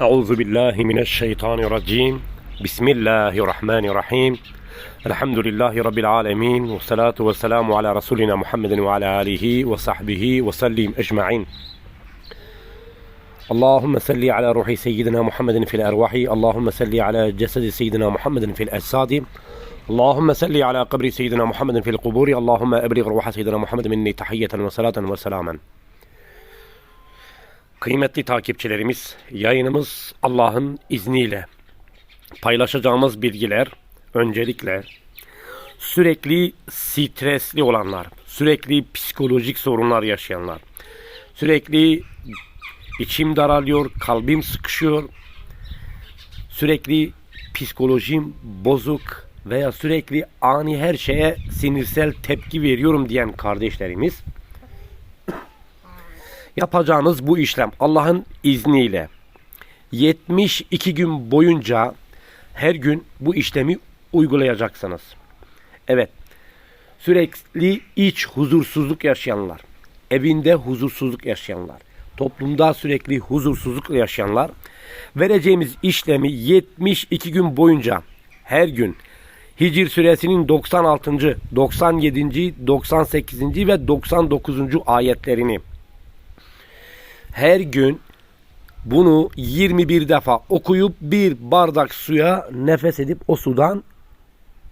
أعوذ بالله من الشيطان الرجيم. بسم الله الرحمن الرحيم. الحمد لله رب العالمين والصلاة والسلام على رسولنا محمد وعلى آله وصحبه وسلم أجمعين. اللهم صل على روح سيدنا محمد في الأرواح اللهم صل على جسد سيدنا محمد في الأجساد اللهم صل على قبر سيدنا محمد في القبور اللهم أبلغ روح سيدنا محمد مني تحية وصلاة وسلاما. Kıymetli takipçilerimiz, yayınımız Allah'ın izniyle. Paylaşacağımız bilgiler öncelikle sürekli stresli olanlar, sürekli psikolojik sorunlar yaşayanlar, sürekli içim daralıyor, kalbim sıkışıyor, sürekli psikolojim bozuk veya sürekli ani her şeye sinirsel tepki veriyorum diyen kardeşlerimiz yapacağınız bu işlem Allah'ın izniyle 72 gün boyunca her gün bu işlemi uygulayacaksınız. Evet. Sürekli iç huzursuzluk yaşayanlar, evinde huzursuzluk yaşayanlar, toplumda sürekli huzursuzluk yaşayanlar vereceğimiz işlemi 72 gün boyunca her gün Hicr suresinin 96. 97. 98. ve 99. ayetlerini her gün bunu 21 defa okuyup bir bardak suya nefes edip o sudan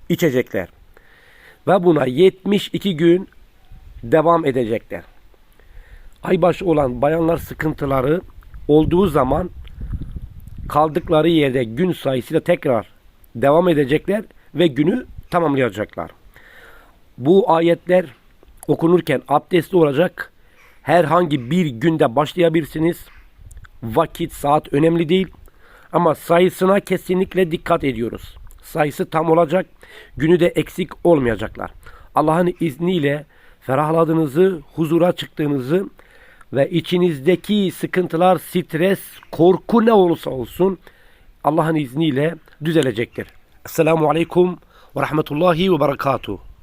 içecekler. Ve buna 72 gün devam edecekler. Aybaşı olan bayanlar sıkıntıları olduğu zaman kaldıkları yerde gün sayısıyla tekrar devam edecekler ve günü tamamlayacaklar. Bu ayetler okunurken abdestli olacak herhangi bir günde başlayabilirsiniz. Vakit, saat önemli değil. Ama sayısına kesinlikle dikkat ediyoruz. Sayısı tam olacak. Günü de eksik olmayacaklar. Allah'ın izniyle ferahladığınızı, huzura çıktığınızı ve içinizdeki sıkıntılar, stres, korku ne olursa olsun Allah'ın izniyle düzelecektir. Esselamu Aleyküm ve Rahmetullahi ve Berekatuhu.